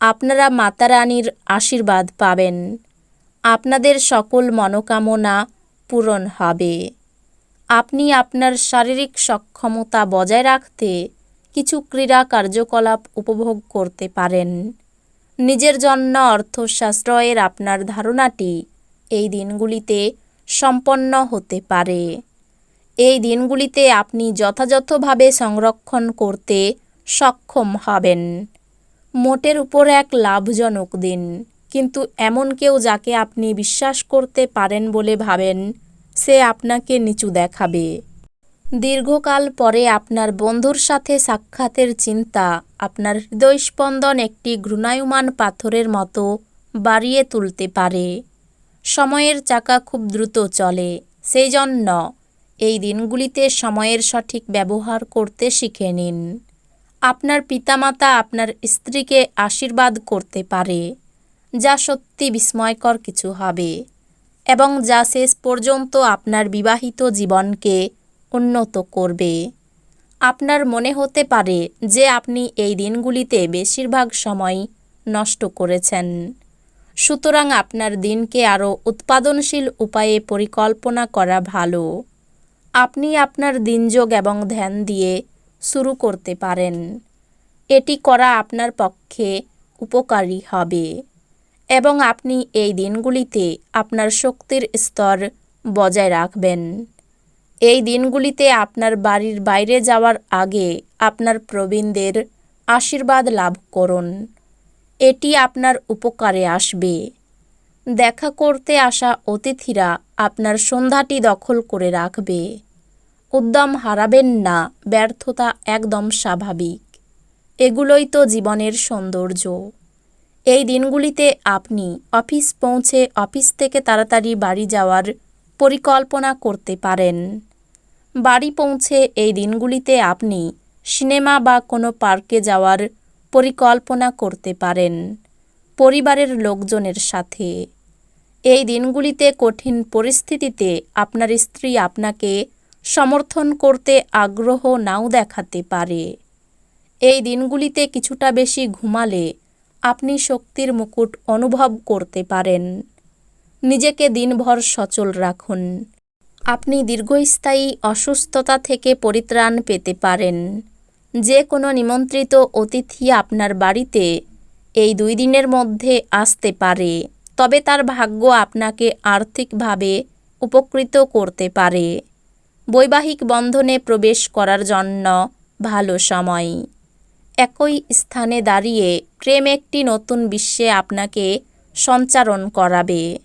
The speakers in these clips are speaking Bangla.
আপনারা মাতারানীর আশীর্বাদ পাবেন। আপনাদের সকল মনোকামনা পূরণ হবে। আপনি আপনার শারীরিক সক্ষমতা বজায় রাখতে কিছু ক্রীড়া কার্যকলাপ উপভোগ করতে পারেন। নিজের জন্য অর্থ সাশ্রয়ের আপনার ধারণাটি এই দিনগুলিতে সম্পন্ন হতে পারে। এই দিনগুলিতে আপনি যথাযথভাবে সংরক্ষণ করতে সক্ষম হবেন। মোটের উপর এক লাভজনক দিন। কিন্তু এমন কেউ যাকে আপনি বিশ্বাস করতে পারেন বলে ভাবেন, সে আপনাকে নিচু দেখাবে। দীর্ঘকাল পরে আপনার বন্ধুর সাথে সাক্ষাতের চিন্তা, আপনার হৃদয়স্পন্দন একটি ঘৃণায়মান পাথরের মতো বাড়িয়ে তুলতে পারে। সময়ের চাকা খুব দ্রুত চলে, সেই জন্য এই দিনগুলিতে সময়ের সঠিক ব্যবহার করতে শিখে নিন। আপনার পিতামাতা আপনার স্ত্রীকে আশীর্বাদ করতে পারে, যা সত্যি বিস্ময়কর কিছু হবে এবং যা শেষ পর্যন্ত আপনার বিবাহিত জীবনকে উন্নত করবে। আপনার মনে হতে পারে যে আপনি এই দিনগুলিতে বেশিরভাগ সময় নষ্ট করেছেন। সুতরাং আপনার দিনকে আরও উৎপাদনশীল উপায়ে পরিকল্পনা করা ভালো। আপনি আপনার দিনযোগ এবং ধ্যান দিয়ে শুরু করতে পারেন। এটি করা আপনার পক্ষে উপকারী হবে এবং আপনি এই দিনগুলিতে আপনার শক্তির স্তর বজায় রাখবেন। এই দিনগুলিতে আপনার বাড়ির বাইরে যাওয়ার আগে আপনার প্রবীণদের আশীর্বাদ লাভ করুন। এটি আপনার উপকারে আসবে। দেখা করতে আসা অতিথিরা আপনার সন্ধ্যাটি দখল করে রাখবে। উদ্যম হারাবেন না, ব্যর্থতা একদম স্বাভাবিক। এগুলোই তো জীবনের সৌন্দর্য। এই দিনগুলিতে আপনি অফিস পৌঁছে অফিস থেকে তাড়াতাড়ি বাড়ি যাওয়ার পরিকল্পনা করতে পারেন। বাড়ি পৌঁছে এই দিনগুলিতে আপনি সিনেমা বা কোনো পার্কে যাওয়ার পরিকল্পনা করতে পারেন পরিবারের লোকজনের সাথে। এই দিনগুলিতে কঠিন পরিস্থিতিতে আপনার স্ত্রী আপনাকে সমর্থন করতে আগ্রহ নাও দেখাতে পারে। এই দিনগুলিতে কিছুটা বেশি ঘুমালে আপনি শক্তির মুকুট অনুভব করতে পারেন। নিজেকে দিনভর সচল রাখুন। আপনি দীর্ঘস্থায়ী অসুস্থতা থেকে পরিত্রাণ পেতে পারেন। যে কোনো নিমন্ত্রিত অতিথি আপনার বাড়িতে এই দুই দিনের মধ্যে আসতে পারে, তবে তার ভাগ্য আপনাকে আর্থিকভাবে উপকৃত করতে পারে। বৈবাহিক বন্ধনে প্রবেশ করার জন্য ভালো সময়। একই স্থানে দাঁড়িয়ে প্রেম একটি নতুন বিশ্বে আপনাকে সঞ্চারণ করাবে।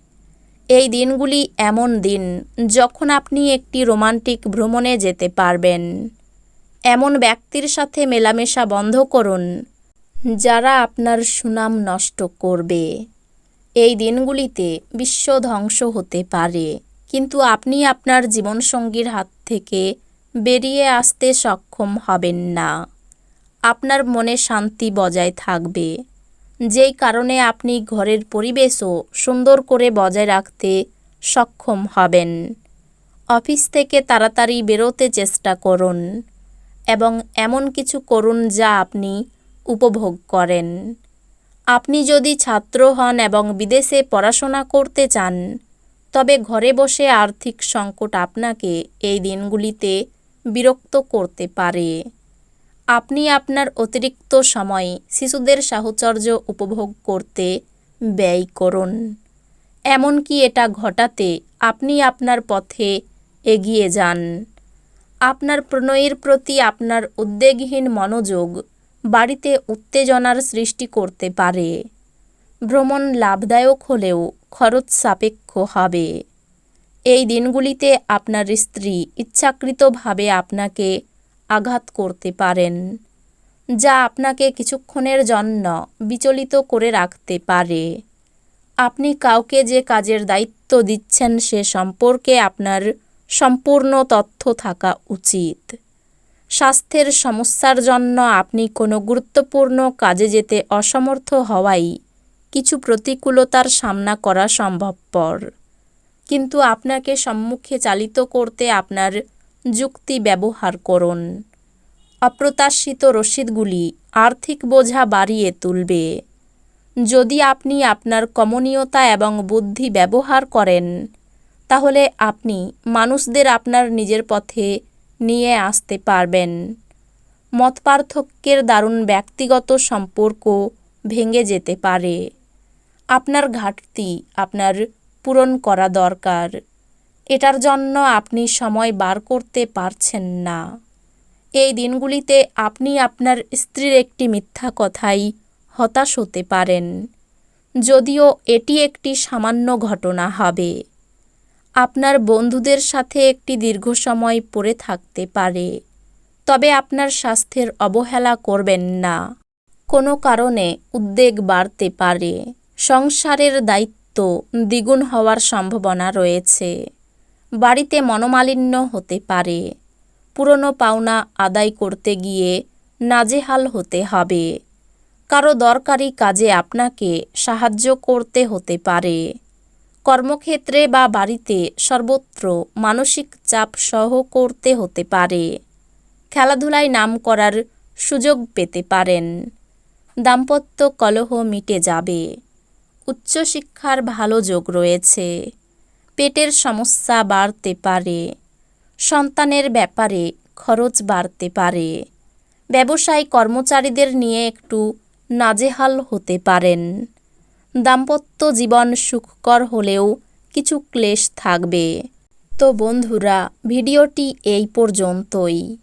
এই দিনগুলি এমন দিন যখন আপনি একটি রোমান্টিক ভ্রমণে যেতে পারবেন। এমন ব্যক্তির সাথে মেলামেশা বন্ধ করুন, যারা আপনার সুনাম নষ্ট করবে। এই দিনগুলিতে বিশ্ব ধ্বংস হতে পারে। কিন্তু আপনি আপনার জীবনসঙ্গীর হাত থেকে বেরিয়ে আসতে সক্ষম হবেন না। আপনার মনে শান্তি বজায় থাকবে। যেই কারণে আপনি ঘরের পরিবেশও সুন্দর করে বজায় রাখতে সক্ষম হবেন। অফিস থেকে তাড়াতাড়ি বেরোতে চেষ্টা করুন এবং এমন কিছু করুন যা আপনি উপভোগ করেন। আপনি যদি ছাত্র হন এবং বিদেশে পড়াশোনা করতে চান তবে ঘরে বসে আর্থিক সংকট আপনাকে এই দিনগুলিতে বিরক্ত করতে পারে। আপনি আপনার অতিরিক্ত সময় শিশুদের সাহচর্য উপভোগ করতে ব্যয় করুন। এমনকি এটা ঘটাতে আপনি আপনার পথে এগিয়ে যান। আপনার প্রণয়ের প্রতি আপনার উদ্বেগহীন মনোযোগ বাড়িতে উত্তেজনার সৃষ্টি করতে পারে। ভ্রমণ লাভদায়ক হলেও খরচ সাপেক্ষ হবে। এই দিনগুলিতে আপনার স্ত্রী ইচ্ছাকৃতভাবে আপনাকে আঘাত করতে পারেন, যা আপনাকে কিছুক্ষণের জন্য বিচলিত করে রাখতে পারে। আপনি কাউকে যে কাজের দায়িত্ব দিচ্ছেন, সে সম্পর্কে আপনার সম্পূর্ণ তথ্য থাকা উচিত। স্বাস্থ্যের সমস্যার জন্য আপনি কোনো গুরুত্বপূর্ণ কাজে যেতে অসমর্থ হওয়াই কিছু প্রতিকূলতার সামনা করা সম্ভবপর। কিন্তু আপনাকে সম্মুখে চালিত করতে আপনার যুক্তি ব্যবহার করুন। অপ্রত্যাশিত রসিদগুলি আর্থিক বোঝা বাড়িয়ে তুলবে। যদি আপনি আপনার কমনীয়তা এবং বুদ্ধি ব্যবহার করেন, তাহলে আপনি মানুষদের আপনার নিজের পথে নিয়ে আসতে পারবেন। মতপার্থক্যের দারুণ ব্যক্তিগত সম্পর্ক ভেঙে যেতে পারে। আপনার ঘাটতি আপনার পূরণ করা দরকার। এটার জন্য আপনি সময় বার করতে পারছেন না। এই দিনগুলিতে আপনি আপনার স্ত্রীর একটি মিথ্যা কথাই হতাশ হতে পারেন। যদিও এটি একটি সামান্য ঘটনা হবে। আপনার বন্ধুদের সাথে একটি দীর্ঘ সময় পড়ে থাকতে পারে। তবে আপনার স্বাস্থ্যের অবহেলা করবেন না। কোনো কারণে উদ্বেগ বাড়তে পারে। সংসারের দায়িত্ব দ্বিগুণ হওয়ার সম্ভাবনা রয়েছে। বাড়িতে মনোমালিন্য হতে পারে। পুরনো পাওনা আদায় করতে গিয়ে নাজেহাল হতে হবে। কারও দরকারি কাজে আপনাকে সাহায্য করতে হতে পারে। কর্মক্ষেত্রে বা বাড়িতে সর্বত্র মানসিক চাপ সহ করতে হতে পারে। খেলাধুলায় নাম করার সুযোগ পেতে পারেন। দাম্পত্য কলহ মিটে যাবে। উচ্চশিক্ষার ভালো যোগ রয়েছে। পেটের সমস্যা বাড়তে পারে। সন্তানের ব্যাপারে খরচ বাড়তে পারে। ব্যবসায় কর্মচারীদের নিয়ে একটু নাজেহাল হতে পারেন। দাম্পত্য জীবন সুখকর হলেও কিছু ক্লেশ থাকবে। তো বন্ধুরা, ভিডিওটি এই পর্যন্তই।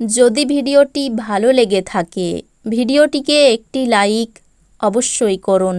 যদি ভিডিওটি ভালো লেগে থাকে, ভিডিওটিকে একটি লাইক অবশ্যই করুন।